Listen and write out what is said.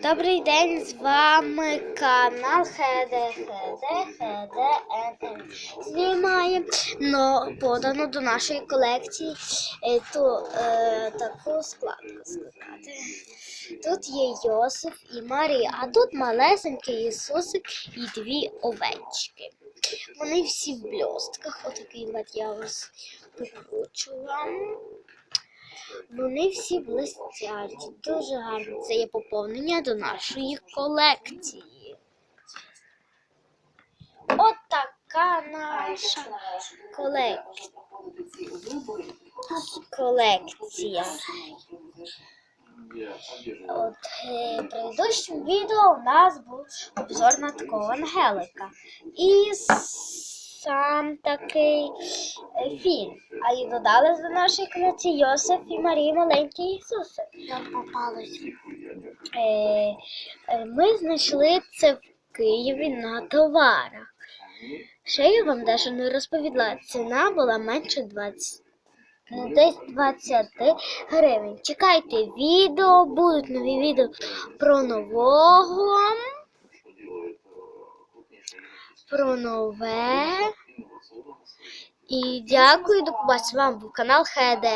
Добрий день, з вами канал ХДХДХДНН. Знімаємо но подано до нашої колекції е, ту е, таку складку сказати. Тут є Йосиф і Марія, а тут малесенький Ісусик і дві овечки. Вони всі в бльостках. Отакий от я ось покручу вам. Вони всі блистять. Дуже гарно. Це є поповнення до нашої колекції. От така наша колек... колекція. От е, відео у нас був обзор на такого ангелика. І сам такий е, фільм. А і додали до нашої колекції Йосиф і Марія маленький Ісусик. Нам попалось. Е, е, ми знайшли це в Києві на товарах. Ще я вам дещо не розповідала. Ціна була менше 20. Ну, десь 20 гривень. Чекайте відео, будуть нові відео про нового. Про нове. І дякую, до побачення. Вам був канал ХД.